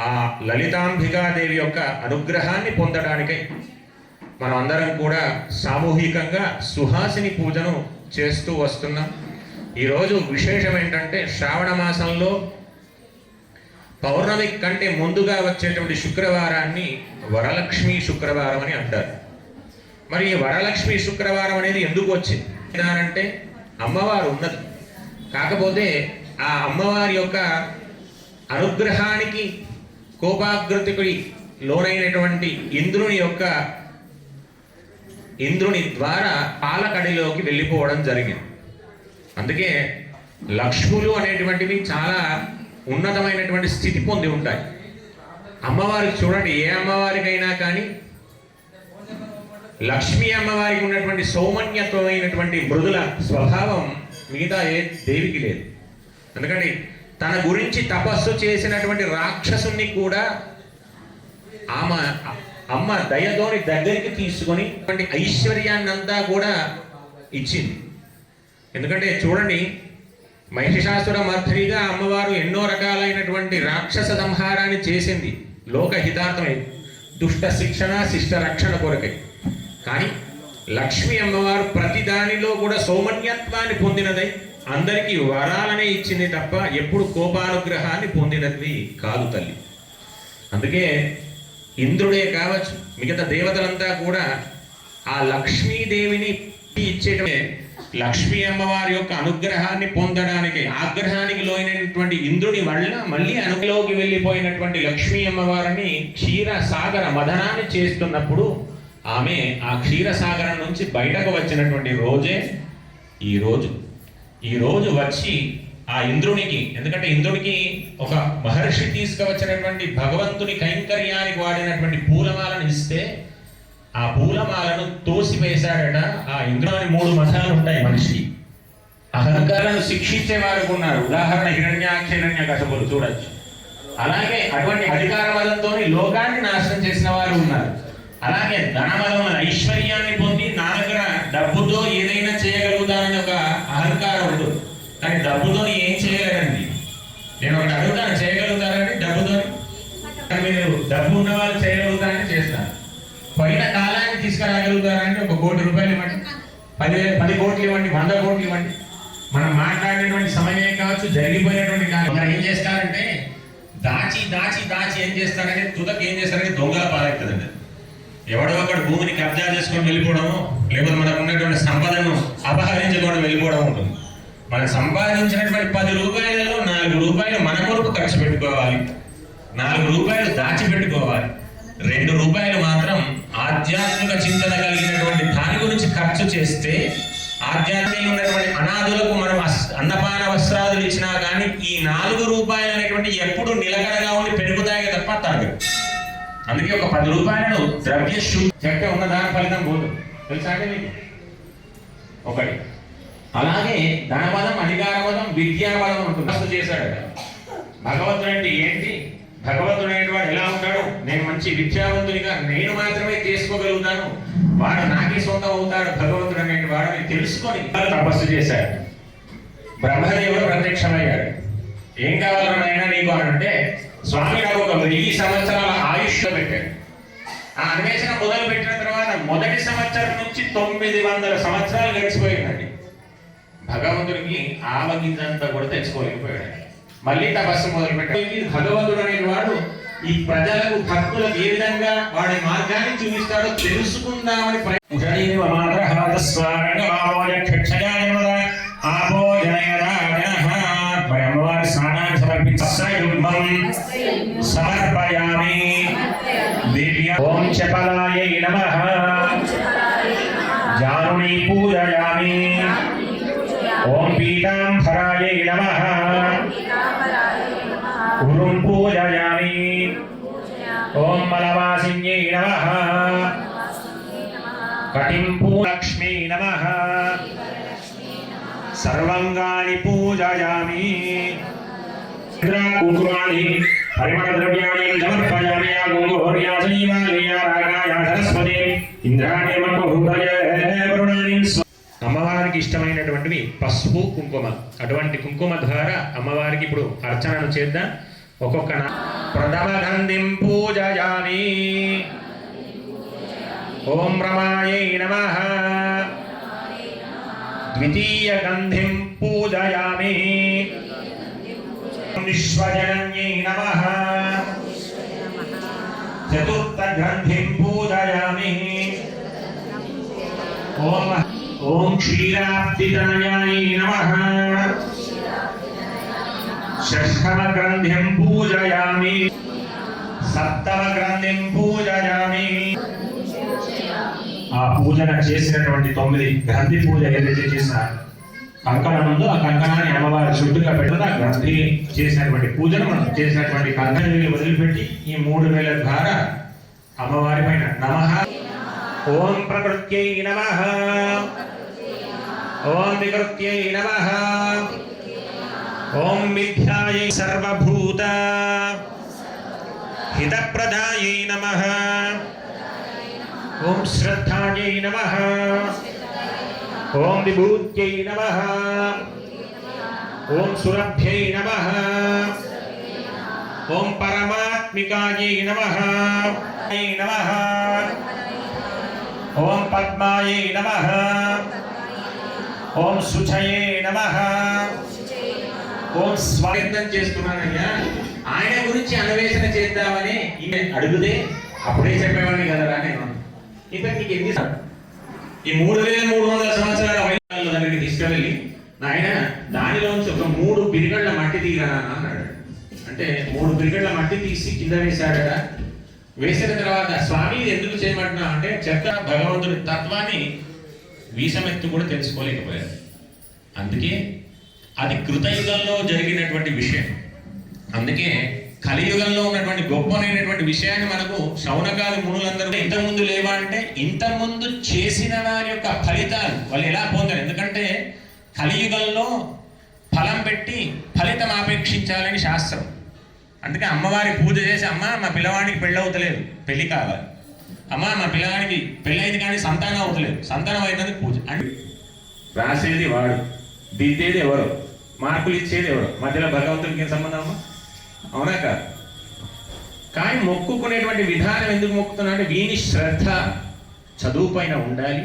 ఆ లలితాంబికాదేవి యొక్క అనుగ్రహాన్ని పొందడానికై మనం అందరం కూడా సామూహికంగా సుహాసిని పూజను చేస్తూ వస్తున్నాం. ఈరోజు విశేషం ఏంటంటే శ్రావణ మాసంలో పౌర్ణమి కంటే ముందుగా వచ్చేటువంటి శుక్రవారాన్ని వరలక్ష్మి శుక్రవారం అని అంటారు. మరి ఈ వరలక్ష్మి శుక్రవారం అనేది ఎందుకు వచ్చింది? అంటే అమ్మవారు ఉన్నది. కాకపోతే ఆ అమ్మవారి యొక్క అనుగ్రహానికి కోపాగ్రతికి లోనైనటువంటి ఇంద్రుని యొక్క ఇంద్రుని ద్వారా పాలకడిలోకి వెళ్ళిపోవడం జరిగింది. అందుకే లక్ష్ములు అనేటువంటివి చాలా ఉన్నతమైనటువంటి స్థితి పొంది ఉంటాయి. అమ్మవారికి చూడండి ఏ అమ్మవారికైనా కానీ లక్ష్మీ అమ్మవారికి ఉన్నటువంటి సౌమన్యతమైనటువంటి మృదుల స్వభావం మిగతా ఏ దేవికి లేదు. ఎందుకంటే తన గురించి తపస్సు చేసినటువంటి రాక్షసుని కూడా ఆమె అమ్మ దయతోని దగ్గరికి తీసుకొని అటువంటి ఐశ్వర్యాన్నంతా కూడా ఇచ్చింది. ఎందుకంటే చూడండి మహిషాసుర మర్ధనిగా అమ్మవారు ఎన్నో రకాలైనటువంటి రాక్షస సంహారాన్ని చేసింది. లోకహితార్థమై దుష్ట శిక్షణ శిష్ట రక్షణ కొరకై. కానీ లక్ష్మీ అమ్మవారు ప్రతి దానిలో కూడా సౌమన్యత్వాన్ని పొందినదై అందరికీ వరాలనే ఇచ్చింది తప్ప ఎప్పుడు కోపానుగ్రహాన్ని పొందినది కాదు తల్లి. అందుకే ఇంద్రుడే కావచ్చు మిగతా దేవతలంతా కూడా ఆ లక్ష్మీదేవిని ఇచ్చేటమే లక్ష్మీ అమ్మవారి యొక్క అనుగ్రహాన్ని పొందడానికి ఆగ్రహానికి లోనైనటువంటి ఇంద్రుని వల్ల మళ్ళీ అనులోకి వెళ్ళిపోయినటువంటి లక్ష్మీ అమ్మవారిని క్షీరసాగర మదనాన్ని చేస్తున్నప్పుడు ఆమె ఆ క్షీరసాగరం నుంచి బయటకు వచ్చినటువంటి రోజే ఈ రోజు. ఈ రోజు వచ్చి ఆ ఇంద్రునికి ఎందుకంటే ఇంద్రునికి ఒక మహర్షి తీసుకువచ్చినటువంటి భగవంతుని కైంకర్యానికి వాడినటువంటి పూలమాలను ఇస్తే ఆ పూలమాలను తోసివేశాడట. ఆ ఇంద్రుని మూడు మతాలు ఉంటాయి మనిషి అహంకారాలను శిక్షించే వారికి ఉన్నారు. ఉదాహరణ హిరణ్యాక్ష కసపులు కసబులు చూడొచ్చు. అలాగే అటువంటి అధికార బలంతో లోకాన్ని నాశనం చేసిన వారు ఉన్నారు. అలాగే ధనబలం ఐశ్వర్యం కోటి రూపాయలు ఇవ్వండి. పది పది కోట్లు ఇవ్వండి వంద కోట్లు ఇవ్వండి. మనం మాట్లాడినటువంటి సమయమే కావచ్చు జరిగిపోయినటువంటి కాలం. ఏం చేస్తారంటే దాచి దాచి దాచి ఏం చేస్తారంటే తుదకు ఏం చేస్తారంటే దొంగల పాలవుతుందండి ఎవడో ఒకడు భూమిని కబ్జా చేసుకొని వెళ్ళిపోవడము లేకపోతే మనకు ఉన్నటువంటి సంపదను అపహరించుకోవడం వెళ్ళిపోవడం ఉంటుంది. మనం సంపాదించినటువంటి పది రూపాయలలో నాలుగు రూపాయలు మన కొరకు ఖర్చు పెట్టుకోవాలి. నాలుగు రూపాయలు దాచిపెట్టుకోవాలి. రెండు రూపాయలు మాత్రం ఆధ్యాత్మిక చింతన కలిగినటువంటి గురించి ఖర్చు చేస్తే ఆధ్యాత్మిక ఉన్నటువంటి అనాథులకు మనం అన్నపాన వస్త్రాదులు ఇచ్చినా కానీ ఈ నాలుగు రూపాయలు అనేటువంటి ఎప్పుడు నిలకడగా ఉండి పెరుగుతాయి తప్ప తరగదు. అందుకే ఒక పది రూపాయలను ద్రవ్య శుద్ధి చెక్క ఉన్న దాని ఫలితం పోదు. తెలుసా అండి మీకు? ఒకటి. అలాగే ధనబలం అధికారబలం విద్యాబలం ఉంటుంది చేశాడు భగవంతుడు అంటే ఏంటి? భగవంతుడు అనేవాడు ఎలా ఉంటాడు? నేను మంచి విద్యావంతునిగా నేను మాత్రమే చేసుకోగలుగుతాను. వాడు నాకే సొంతం అవుతాడు భగవంతుడు అనేటి వాడని తెలుసుకొని తపస్సు చేశాడు. బ్రహ్మదేవుడు ప్రత్యక్షమయ్యాడు. ఏం కావాలన్నా నీకు అని అంటే స్వామి నాకు ఒక వెయ్యి సంవత్సరాల ఆయుష్ పెట్టాడు. ఆ అన్వేషణ మొదలు పెట్టిన తర్వాత మొదటి సంవత్సరం నుంచి తొమ్మిది వందల సంవత్సరాలు గడిచిపోయిందండి. భగవంతుడికి ఆవగింజంతా కూడా తెచ్చుకోలేకపోయాడు. మళ్ళీ తపస్సు మొదలు పెట్టాడు భగవంతుడు అనేవాడు ఈ ప్రజలకు భక్తులకు ఏ విధంగా వాడి మార్గాన్ని చూపిస్తాడో తెలుసుకుందామని సమర్పయామి. ఓం చపలాయ నమః. జానుని పూజయామి. ఓం పీతాంబరాయ నమః. గురుం పూజయామి. ఓం మలవాసిన్యై నమ. కటిం లక్ష్మీ నమ. సర్వంగాని పూజయామి. కుంకుమాని పరిమళ ద్రవ్యాన్ని సమర్పయామి. ఆ గోగోర్యా శ్రీమాలయా రాగాయ సరస్వతి ఇంద్రాణి మహోదయ వరుణాని అమ్మవారికి ఇష్టమైనటువంటివి పసుపు కుంకుమ. అటువంటి కుంకుమ ద్వారా అమ్మవారికి ఇప్పుడు అర్చనను చేద్దాం. ఒక్కొక్క ప్రథమ ప్రథమగంధిం పూజయామి. ఓం రమాయై నమ. ద్వితీయ గంధిం పూజయామి. విశ్వజనన్యై నమ. చతుర్థ చతుర్థగ్రంథిం పూజయామి. ఓం ఓం క్షీరాబ్దితనయాయ నమః. షష్ఠమగ్రంథిం పూజయామి సప్తమగ్రంథిం పూజయామి ఆ పూజన చేసినటువంటి తొమ్మిది గ్రంథి పూజ ఏదైతే చేసిన కంకణం ఉందో ఆ కంకణాన్ని అమ్మవారి చుట్టుగా పెట్టుకుని ఆ గ్రంథి చేసినటువంటి పూజను మనం చేసినటువంటి కంకణాన్ని వదిలిపెట్టి ఈ మూడు వేల ద్వారా అమ్మవారి పైన నమ. ఓం ప్రకృత్యై నమ. ఓం వికృత్యై నమ. ఓం విద్యాయై సర్వభూత హితప్రదాయై నమ ఓం శ్రద్ధాయై నమ ఓం విభూత్యై నమ ఓం సురభ్యై నమ ఓం పరమాత్మికాయై నమ నమ ఓం పద్మాయై నమ ఓం శుచయే నమ ఓం స్వాగతం చేస్తున్నానయ్యా. ఆయన గురించి అన్వేషణ చేద్దామని ఈమె అడుగుదే అప్పుడే చెప్పేవాడిని కదరా నేను ఇతను నీకు ఎన్ని సం- ఈ మూడు వేల మూడు వందల సంవత్సరాల వైద్యాలు దగ్గరికి తీసుకెళ్ళి నాయన దానిలోంచి ఒక మూడు బిరిగళ్ళ మట్టి తీరా అన్నాడు. అంటే మూడు బిరిగళ్ళ మట్టి తీసి కింద వేశాడట. వేసిన తర్వాత స్వామి ఎందుకు చేయమంటున్నా అంటే చెత్త భగవంతుడి తత్వాన్ని వీసమెత్తు కూడా తెలుసుకోలేకపోయారు అందుకే అది కృతయుగంలో జరిగినటువంటి విషయం. అందుకే కలియుగంలో ఉన్నటువంటి గొప్పనైనటువంటి విషయాన్ని మనకు శౌనకాలు మునులందరూ ఇంతకుముందు లేవా అంటే ఇంతకుముందు చేసిన వారి యొక్క ఫలితాలు వాళ్ళు ఎలా పొందారు? ఎందుకంటే కలియుగంలో ఫలం పెట్టి ఫలితం ఆపేక్షించాలని శాస్త్రం. అందుకే అమ్మవారి పూజ చేసి అమ్మ మా పిల్లవాడికి పెళ్ళవుతలేదు పెళ్ళి కావాలి. అమ్మ మా పిల్లవాడికి పెళ్ళైంది కానీ సంతానం అవుతలేదు సంతానం అవుతుంది పూజ. అంటే రాసేది వాడు దిద్దేది ఎవరు? మార్కులు ఇచ్చేది ఎవరు? మధ్యలో భగవంతుడికి ఏం సంబంధమా అవునా కాదు. కానీ మొక్కుకునేటువంటి విధానం ఎందుకు మొక్కుతున్నాడు వీని శ్రద్ధ చదువు పైన ఉండాలి.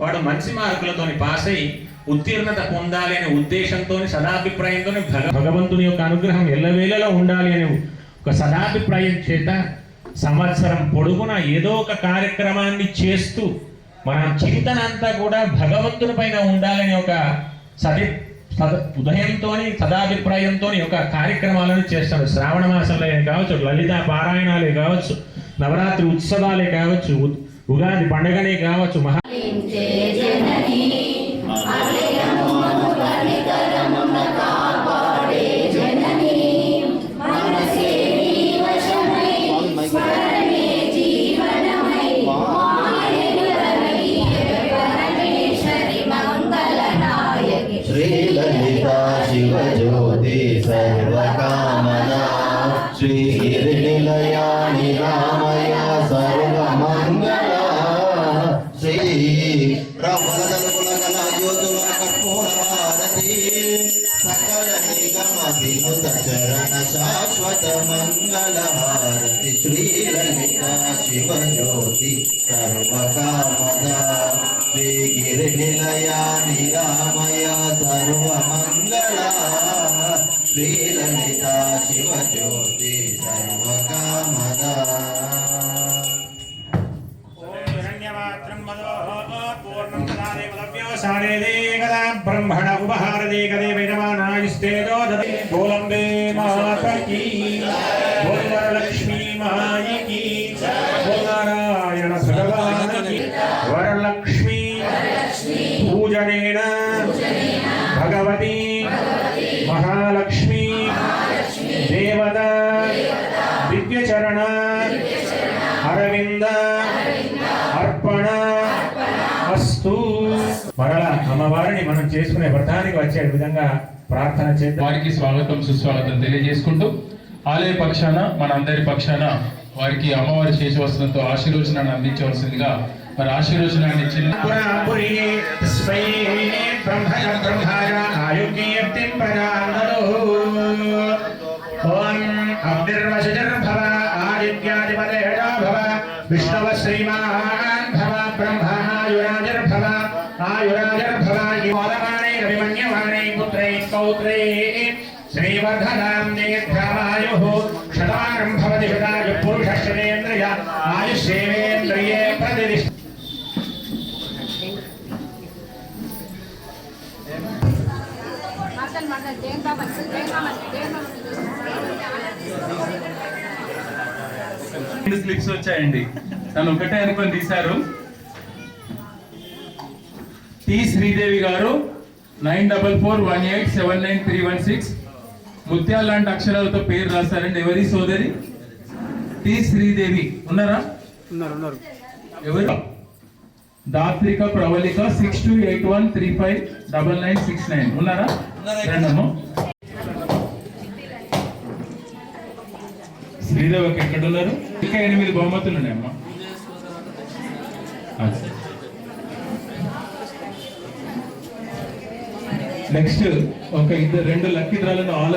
వాడు మంచి మార్కులతోని పాస్ అయి ఉత్తీర్ణత పొందాలి అనే ఉద్దేశంతో సదాభిప్రాయంతో భగవంతుని యొక్క అనుగ్రహం ఎల్లవేళలో ఉండాలి అనే ఒక సదాభిప్రాయం చేత సంవత్సరం పొడుగున ఏదో ఒక కార్యక్రమాన్ని చేస్తూ మన చింతన అంతా కూడా భగవంతుని పైన ఉండాలని ఒక సది సద ఉదయంతో సదాభిప్రాయంతో ఒక కార్యక్రమాలను చేస్తాడు. శ్రావణ మాసంలో కావచ్చు? లలిత పారాయణాలే కావచ్చు. నవరాత్రి ఉత్సవాలే కావచ్చు. ఉగాది పండగనే కావచ్చు. మహా వినుత చరణ శాశ్వత మంగళహారతి శ్రీలలిత శివజ్యోతి సర్వకామద శ్రీ గిరి నిలయాని రామయ సర్వమంగళ శ్రీలలిత శివజ్యోతి సర్వకామద ఓం బ్రహ్మణ ఉపహారదే కదే విజమానాయిస్తేజో గోలంబే మాతకి వరలక్ష్మీ మాయికి నారాయణ భగవానకి వరలక్ష్మీ పూజనేన భగవతి మహా మనం చేసుకునే వ్రతానికి వచ్చే విధంగా ప్రార్థన చేద్దాం. వారికి స్వాగతం సుస్వాగతం తెలియజేసుకుంటూ ఆలయ పక్షాన మన అందరి పక్షాన వారికి అమ్మవారి శేషవసనంతో ఆశీర్వచనాన్ని అందించవలసిందిగా మరి ఆశీర్వచనాన్ని ఇచ్చింది విష్ణవ శ్రీమా పుత్రై పౌత్రే శ్రీవర్ధనాం దీర్ఘమాయుః శతమానం భవతి శతాయు పురుషశ్రేంద్రియ ఆయుష్యేంద్రియే రెండు స్లిప్స్ వచ్చాయండి. తను ఒకటే అనుకొని తీశారు. టి. శ్రీదేవి గారు nine double four one eight seven nine three one six. ముత్యాల లాంటి అక్షరాలతో పేరు రాస్తారండి. ఎవరి సోదరి? టి శ్రీదేవి. ఉన్నారా? ఎవరు? Dathrika Pravalika six two eight one three five double nine six nine. ఉన్నారా? రెండమ్మా. శ్రీదేవికి ఎక్కడ ఉన్నారు ఇంకా ఎనిమిది బహుమతులు ఉన్నాయమ్మా నెక్స్ట్ ఒక ఇద్దరు రెండు లక్కీ డ్రాలను ఆల్